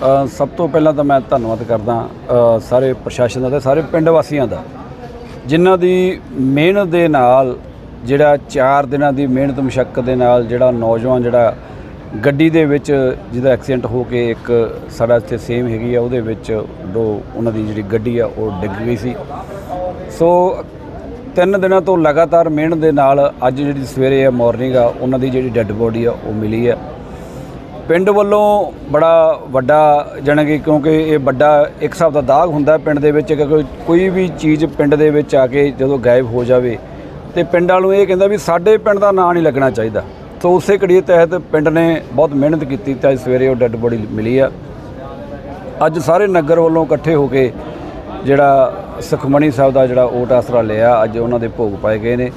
ਸਭ ਤੋਂ ਪਹਿਲਾਂ ਤਾਂ ਮੈਂ ਧੰਨਵਾਦ ਕਰਦਾ ਸਾਰੇ ਪ੍ਰਸ਼ਾਸਨ ਦਾ ਤੇ ਸਾਰੇ ਪਿੰਡ ਵਾਸੀਆਂ ਦਾ, ਜਿਨ੍ਹਾਂ ਦੀ ਮਿਹਨਤ ਦੇ ਨਾਲ, ਜਿਹੜਾ 4 ਦਿਨਾਂ ਦੀ ਮਿਹਨਤ ਮੁਸ਼ਕਲ ਦੇ ਨਾਲ ਜਿਹੜਾ ਨੌਜਵਾਨ ਜਿਹੜਾ ਗੱਡੀ ਦੇ ਵਿੱਚ ਜਿਹਦਾ ਐਕਸੀਡੈਂਟ ਹੋ ਕੇ ਇੱਕ ਸਾਡਾ ਇੱਥੇ ਸੇਮ ਹੈਗੀ ਆ, ਉਹਦੇ ਵਿੱਚ ਦੋ ਉਹਨਾਂ ਦੀ ਜਿਹੜੀ ਗੱਡੀ ਆ, ਉਹ ਡਿੱਗ ਗਈ ਸੀ। ਸੋ ਤਿੰਨ ਦਿਨਾਂ ਤੋਂ ਲਗਾਤਾਰ ਮਿਹਨਤ ਦੇ ਨਾਲ ਅੱਜ ਜਿਹੜੀ ਸਵੇਰੇ ਆ ਮਾਰਨਿੰਗ ਆ, ਉਹਨਾਂ ਦੀ ਜਿਹੜੀ ਡੈੱਡ ਬੋਡੀ ਆ, ਉਹ ਮਿਲੀ ਆ। ਪਿੰਡ ਵੱਲੋਂ ਬੜਾ ਵੱਡਾ, ਜਾਣੀ ਕਿ ਕਿਉਂਕਿ ਇਹ ਵੱਡਾ ਇੱਕ ਹਿਸਾਬ ਦਾ ਦਾਗ ਹੁੰਦਾ ਪਿੰਡ ਦੇ ਵਿੱਚ, ਕਿ ਕੋਈ ਵੀ ਚੀਜ਼ ਪਿੰਡ ਦੇ ਵਿੱਚ ਆ ਕੇ ਜਦੋਂ ਗਾਇਬ ਹੋ ਜਾਵੇ, ਤੇ ਪਿੰਡ ਵਾਲੋਂ ਇਹ ਕਹਿੰਦਾ ਵੀ ਸਾਡੇ ਪਿੰਡ ਦਾ ਨਾਂ ਨਹੀਂ ਲੱਗਣਾ ਚਾਹੀਦਾ। ਸੋ ਉਸੇ ਕੜੀ ਤਹਿਤ ਪਿੰਡ ਨੇ ਬਹੁਤ ਮਿਹਨਤ ਕੀਤੀ ਤੇ ਅੱਜ ਸਵੇਰੇ ਉਹ ਡੈੱਡ ਬੋਡੀ ਮਿਲੀ ਆ। ਅੱਜ ਸਾਰੇ ਨਗਰ ਵੱਲੋਂ ਇਕੱਠੇ ਹੋ ਕੇ ਜਿਹੜਾ ਸੁਖਮਣੀ ਸਾਹਿਬ ਦਾ ਜਿਹੜਾ ਓਟ ਆਸਰਾ ਲਿਆ, ਅੱਜ ਉਹਨਾਂ ਦੇ ਭੋਗ ਪਾਏ ਗਏ ਨੇ।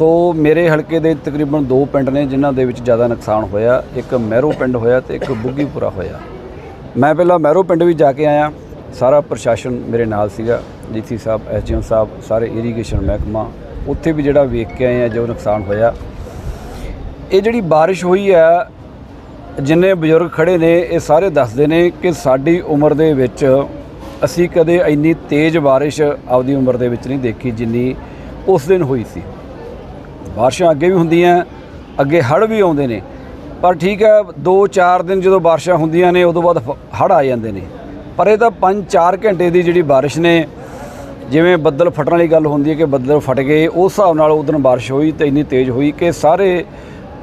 ਸੋ ਮੇਰੇ ਹਲਕੇ ਦੇ ਤਕਰੀਬਨ ਦੋ ਪਿੰਡ ਨੇ ਜਿਨ੍ਹਾਂ ਦੇ ਵਿੱਚ ਜ਼ਿਆਦਾ ਨੁਕਸਾਨ ਹੋਇਆ। ਇੱਕ ਮਹਿਰੋ ਪਿੰਡ ਹੋਇਆ ਤੇ ਇੱਕ ਬੁੱਗੀਪੁਰਾ ਹੋਇਆ। ਮੈਂ ਪਹਿਲਾਂ ਮਹਿਰੋ ਪਿੰਡ ਵੀ ਜਾ ਕੇ ਆਇਆ। ਸਾਰਾ ਪ੍ਰਸ਼ਾਸਨ ਮੇਰੇ ਨਾਲ ਸੀਗਾ। ਡੀਸੀ ਸਾਹਿਬ, ਐਸਡੀਐਮ ਸਾਹਿਬ, ਸਾਰੇ ਇਰੀਗੇਸ਼ਨ ਮਹਿਕਮਾ, ਉੱਥੇ ਵੀ ਜਿਹੜਾ ਵੇਖ ਕੇ ਆਏ ਆ ਜੋ ਨੁਕਸਾਨ ਹੋਇਆ। ਇਹ ਜਿਹੜੀ ਬਾਰਿਸ਼ ਹੋਈ ਹੈ ਜਿੰਨੇ ਬਜ਼ੁਰਗ ਖੜੇ ਨੇ, ਇਹ ਸਾਰੇ ਦੱਸਦੇ ਨੇ ਕਿ ਸਾਡੀ ਉਮਰ ਦੇ ਵਿੱਚ ਅਸੀਂ ਕਦੇ ਇੰਨੀ ਤੇਜ਼ ਬਾਰਿਸ਼ ਆਪਦੀ ਉਮਰ ਦੇ ਵਿੱਚ ਨਹੀਂ ਦੇਖੀ ਜਿੰਨੀ ਉਸ ਦਿਨ ਹੋਈ ਸੀ। ਬਾਰਿਸ਼ਾਂ ਅੱਗੇ ਵੀ ਹੁੰਦੀਆਂ, ਅੱਗੇ ਹੜ੍ਹ ਵੀ ਆਉਂਦੇ ਨੇ। ਪਰ ਠੀਕ ਹੈ 2-4 ਦਿਨ ਜਦੋਂ ਬਾਰਿਸ਼ਾਂ ਹੁੰਦੀਆਂ ਨੇ, ਉਦੋਂ ਬਾਅਦ ਹੜ੍ਹ ਆ ਜਾਂਦੇ ਨੇ। ਪਰ ਇਹ ਤਾਂ 5-4 ਘੰਟੇ ਦੀ ਜਿਹੜੀ ਬਾਰਿਸ਼ ਨੇ, ਜਿਵੇਂ ਬੱਦਲ ਫਟਣ ਵਾਲੀ ਗੱਲ ਹੁੰਦੀ ਹੈ ਕਿ ਬੱਦਲ ਫਟ ਗਏ, ਉਸ ਹਿਸਾਬ ਨਾਲ ਉਸ ਦਿਨ ਬਾਰਿਸ਼ ਹੋਈ ਤੇ ਇੰਨੀ ਤੇਜ਼ ਹੋਈ ਕਿ ਸਾਰੇ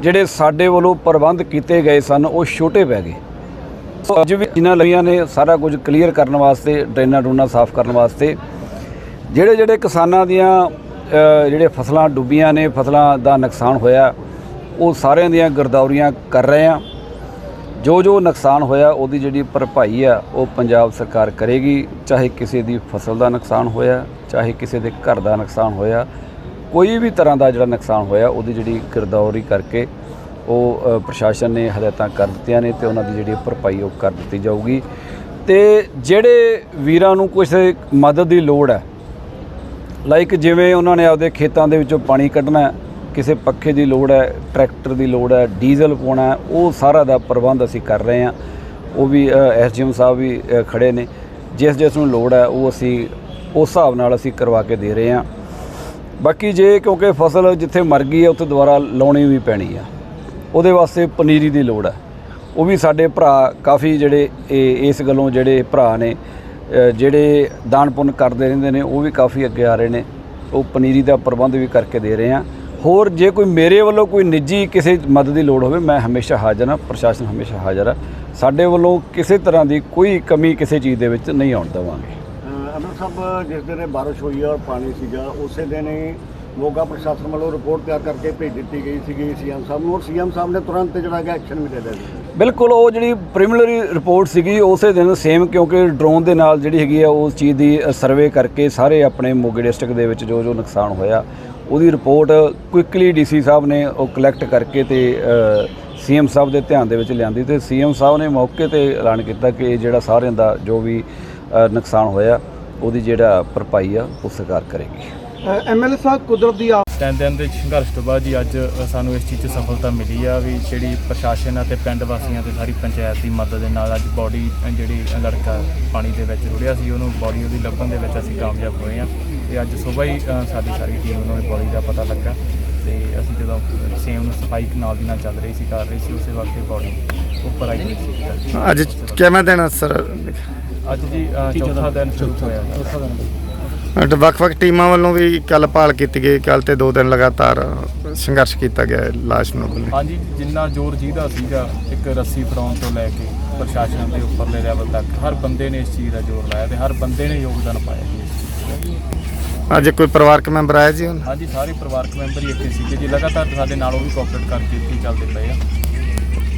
ਜਿਹੜੇ ਸਾਡੇ ਵੱਲੋਂ ਪ੍ਰਬੰਧ ਕੀਤੇ ਗਏ ਸਨ, ਉਹ ਛੋਟੇ ਪੈ ਗਏ। ਸੋ ਅੱਜ ਵੀ ਜਿਨ੍ਹਾਂ ਲਈਆਂ ਨੇ, ਸਾਰਾ ਕੁਝ ਕਲੀਅਰ ਕਰਨ ਵਾਸਤੇ, ਡਰੇਨਾਂ ਡਰੂਨਾਂ ਸਾਫ਼ ਕਰਨ ਵਾਸਤੇ। ਜਿਹੜੇ ਜਿਹੜੇ ਕਿਸਾਨਾਂ ਦੀਆਂ ਜਿਹੜੇ ਫਸਲਾਂ ਡੁੱਬੀਆਂ ਨੇ, ਫਸਲਾਂ ਦਾ ਨੁਕਸਾਨ ਹੋਇਆ, ਉਹ ਸਾਰਿਆਂ ਦੀਆਂ ਗਰਦੌਰੀਆਂ ਕਰ ਰਹੇ ਆ ਜੋ ਜੋ ਨੁਕਸਾਨ ਹੋਇਆ, ਉਹਦੀ ਜਿਹੜੀ ਭਰਪਾਈ ਆ, ਉਹ ਪੰਜਾਬ ਸਰਕਾਰ ਕਰੇਗੀ। ਚਾਹੇ ਕਿਸੇ ਦੀ ਫਸਲ ਦਾ ਨੁਕਸਾਨ ਹੋਇਆ, ਚਾਹੇ ਕਿਸੇ ਦੇ ਘਰ ਦਾ ਨੁਕਸਾਨ ਹੋਇਆ, ਕੋਈ ਵੀ ਤਰ੍ਹਾਂ ਦਾ ਜਿਹੜਾ ਨੁਕਸਾਨ ਹੋਇਆ, ਉਹਦੀ ਜਿਹੜੀ ਗਰਦੌਰੀ ਕਰਕੇ ਉਹ ਪ੍ਰਸ਼ਾਸਨ ਨੇ ਹਦਾਇਤਾਂ ਕਰ ਦਿੱਤੀਆਂ ਨੇ ਤੇ ਉਹਨਾਂ ਦੀ ਜਿਹੜੀ ਭਰਪਾਈ ਉਹ ਕਰ ਦਿੱਤੀ ਜਾਊਗੀ। ਤੇ ਜਿਹੜੇ ਵੀਰਾਂ ਨੂੰ ਕਿਸੇ ਮਦਦ ਦੀ ਲੋੜ ਹੈ ਲਾਈਕ ਜਿਵੇਂ ਉਹਨਾਂ ਨੇ ਆਪਦੇ ਖੇਤਾਂ ਦੇ ਵਿੱਚੋਂ ਪਾਣੀ ਕੱਢਣਾ ਕਿਸੇ ਪੱਖੇ ਦੀ ਲੋੜ ਹੈ ਟਰੈਕਟਰ ਦੀ ਲੋੜ ਹੈ ਡੀਜ਼ਲ ਪਾਉਣਾ ਉਹ ਸਾਰਾ ਦਾ ਪ੍ਰਬੰਧ ਅਸੀਂ ਕਰ ਰਹੇ ਹਾਂ। ਉਹ ਵੀ ਐਸਡੀਐਮ ਸਾਹਿਬ ਵੀ ਅ, ਖੜੇ ਨੇ। ਜਿਸ ਜਿਸ ਨੂੰ ਲੋੜ ਹੈ ਉਹ ਅਸੀਂ ਉਸ ਹਿਸਾਬ ਨਾਲ ਅਸੀਂ ਕਰਵਾ ਕੇ ਦੇ ਰਹੇ ਹਾਂ। ਬਾਕੀ ਜੇ ਕਿਉਂਕਿ ਫਸਲ ਜਿੱਥੇ ਮਰ ਗਈ ਹੈ ਉੱਥੇ ਦੁਬਾਰਾ ਲਾਉਣੀ ਵੀ ਪੈਣੀ ਆ। ਉਹਦੇ ਵਾਸਤੇ ਪਨੀਰੀ ਦੀ ਲੋੜ ਹੈ। ਉਹ ਵੀ ਸਾਡੇ ਭਰਾ ਕਾਫੀ ਜਿਹੜੇ ਇਹ- ਇਸ ਗੱਲੋਂ ਜਿਹੜੇ ਭਰਾ ਨੇ ਜਿਹੜੇ ਦਾਨ ਪੁੰਨ ਕਰਦੇ ਰਹਿੰਦੇ ਨੇ, ਉਹ ਵੀ ਕਾਫੀ ਅੱਗੇ ਆ ਰਹੇ ਨੇ। ਉਹ ਪਨੀਰੀ ਦਾ ਪ੍ਰਬੰਧ ਵੀ ਕਰਕੇ ਦੇ ਰਹੇ ਆ। ਹੋਰ ਜੇ ਕੋਈ ਮੇਰੇ ਵੱਲੋਂ ਕੋਈ ਨਿੱਜੀ ਕਿਸੇ ਮਦਦ ਦੀ ਲੋੜ ਹੋਵੇ, ਮੈਂ ਹਮੇਸ਼ਾ ਹਾਜ਼ਰ ਹਾਂ, ਪ੍ਰਸ਼ਾਸਨ ਹਮੇਸ਼ਾ ਹਾਜ਼ਰ ਹੈ ਸਾਡੇ ਵੱਲੋਂ ਕਿਸੇ ਤਰ੍ਹਾਂ ਦੀ ਕੋਈ ਕਮੀ ਕਿਸੇ ਚੀਜ਼ ਦੇ ਵਿੱਚ ਨਹੀਂ ਆਉਣ ਦੇਵਾਂਗੇ। ਅਹ ਅਮਰ ਸਾਹਿਬ, ਜਿਸ ਦਿਨ ਇਹ ਬਾਰਿਸ਼ ਹੋਈ ਆ ਔਰ ਪਾਣੀ ਸੀਗਾ, ਉਸੇ ਦਿਨ ਹੀ ਮੋਗਾ ਪ੍ਰਸ਼ਾਸਨ ਵੱਲੋਂ ਰਿਪੋਰਟ ਤਿਆਰ ਕਰਕੇ ਭੇਜ ਦਿੱਤੀ ਗਈ ਸੀਗੀ ਸੀਐਮ ਸਾਹਿਬ ਨੂੰ। ਔਰ ਸੀਐਮ ਸਾਹਿਬ ਨੇ ਤੁਰੰਤ ਜਿਹੜਾ ਹੈਗਾ ਐਕਸ਼ਨ ਵੀ ਲੈ ਲਿਆ ਸੀ ਬਿਲਕੁਲ ਉਹ ਜਿਹੜੀ ਪ੍ਰੀਲਿਮਿਨਰੀ ਰਿਪੋਰਟ ਸੀਗੀ, ਉਸੇ ਦਿਨ ਸੇਮ ਕਿਉਂਕਿ ਡਰੋਨ ਦੇ ਨਾਲ ਜਿਹੜੀ ਹੈਗੀ ਆ, ਉਸ ਚੀਜ਼ ਦੀ ਸਰਵੇ ਕਰਕੇ ਸਾਰੇ ਆਪਣੇ ਮੋਗੇ ਡਿਸਟ੍ਰਿਕਟ ਦੇ ਵਿੱਚ ਜੋ ਜੋ ਨੁਕਸਾਨ ਹੋਇਆ, ਉਹਦੀ ਰਿਪੋਰਟ ਕੁਇਕਲੀ ਡੀਸੀ ਸਾਹਿਬ ਨੇ ਉਹ ਕਲੈਕਟ ਕਰਕੇ ਤੇ ਸੀਐਮ ਸਾਹਿਬ ਦੇ ਧਿਆਨ ਦੇ ਵਿੱਚ ਲਿਆਂਦੀ ਤੇ ਸੀਐਮ ਸਾਹਿਬ ਨੇ ਮੌਕੇ ਤੇ ਐਲਾਨ ਕੀਤਾ ਕਿ ਇਹ ਜਿਹੜਾ ਸਾਰਿਆਂ ਦਾ ਜੋ ਵੀ ਨੁਕਸਾਨ ਹੋਇਆ, ਉਹਦੀ ਜਿਹੜਾ ਭਰਪਾਈ ਆ, ਉਹ ਸਰਕਾਰ ਕਰੇਗੀ। ਐਮਐਲਏ ਸਾਹਿਬ ਕੁਦਰਤ ਦੀ ਤਿੰਨ ਦਿਨ ਦੇ ਸੰਘਰਸ਼ ਤੋਂ ਬਾਅਦ ਜੀ ਅੱਜ ਸਾਨੂੰ ਇਸ ਚੀਜ਼ 'ਚ ਸਫਲਤਾ ਮਿਲੀ ਆ ਵੀ ਜਿਹੜੀ ਪ੍ਰਸ਼ਾਸਨ ਅਤੇ ਪਿੰਡ ਵਾਸੀਆਂ ਤੇ ਸਾਰੀ ਪੰਚਾਇਤ ਦੀ ਮਦਦ ਦੇ ਨਾਲ ਅੱਜ ਬੋਡੀ ਜਿਹੜੀ ਲੜਕਾ ਪਾਣੀ ਦੇ ਵਿੱਚ ਰੁੜਿਆ ਸੀ ਉਹਨੂੰ ਬੋਡੀ ਉਹਦੀ ਲੱਭਣ ਦੇ ਵਿੱਚ ਅਸੀਂ ਕਾਮਯਾਬ ਹੋਏ ਆ। ਤੇ ਅੱਜ ਸਵੇਰ ਹੀ ਸਾਡੀ ਸਾਰੀ ਟੀਮ ਨੂੰ ਬੋਡੀ ਦਾ ਪਤਾ ਲੱਗਾ ਤੇ ਅਸੀਂ ਜਦੋਂ ਸੇਮ ਨੂੰ ਸਫ਼ਾਈ ਨਾਲ ਦੀ ਨਾਲ ਚੱਲ ਰਹੀ ਸੀ ਕਰ ਰਹੀ ਸੀ ਉਸੇ ਵਕਤ ਬੋਡੀ ਉੱਪਰ ਆਈ ਅੱਜ ਕਿਵੇਂ ਦੇਣਾ ਸਰ? ਅੱਜ ਜੀ ਚੌਥਾ ਦਿਨ ਸ਼ੁਰੂ ਹੋਇਆ। ਚੌਥਾ ਦਿਨ। ਅਟ ਵੱਖ-ਵੱਖ ਟੀਮਾਂ ਵੱਲੋਂ ਵੀ ਕੱਲ ਭਾਲ ਕੀਤੀ ਗਈ ਕੱਲ ਤੇ ਦੋ ਦਿਨ ਲਗਾਤਾਰ ਸੰਘਰਸ਼ ਕੀਤਾ ਗਿਆ ਹੈ ਲਾਸ਼ ਨੂੰ ਹਾਂਜੀ ਜਿੰਨਾ ਜ਼ੋਰ ਜਿਹਦਾ ਸੀਗਾ ਇੱਕ ਰੱਸੀ ਫੜਾਉਣ ਤੋਂ ਲੈ ਕੇ ਪ੍ਰਸ਼ਾਸਨ ਦੇ ਉੱਪਰਲੇ ਲੈਵਲ ਤੱਕ ਹਰ ਬੰਦੇ ਨੇ ਇਸ ਚੀਜ਼ ਦਾ ਜ਼ੋਰ ਲਾਇਆ ਤੇ ਹਰ ਬੰਦੇ ਨੇ ਯੋਗਦਾਨ ਪਾਇਆ। ਜੀ। ਅੱਜ ਕੋਈ ਪਰਿਵਾਰਕ ਮੈਂਬਰ ਆਇਆ ਜੀ ਹੁਣ? ਹਾਂਜੀ ਸਾਰੇ ਪਰਿਵਾਰਕ ਮੈਂਬਰ ਹੀ ਇੱਥੇ ਸੀਗੇ ਜੀ ਲਗਾਤਾਰ ਸਾਡੇ ਨਾਲ ਉਹ ਵੀ ਕੋਆਪਰੇਟ ਕਰਕੇ ਇੱਥੇ ਚੱਲਦੇ ਪਏ ਆ।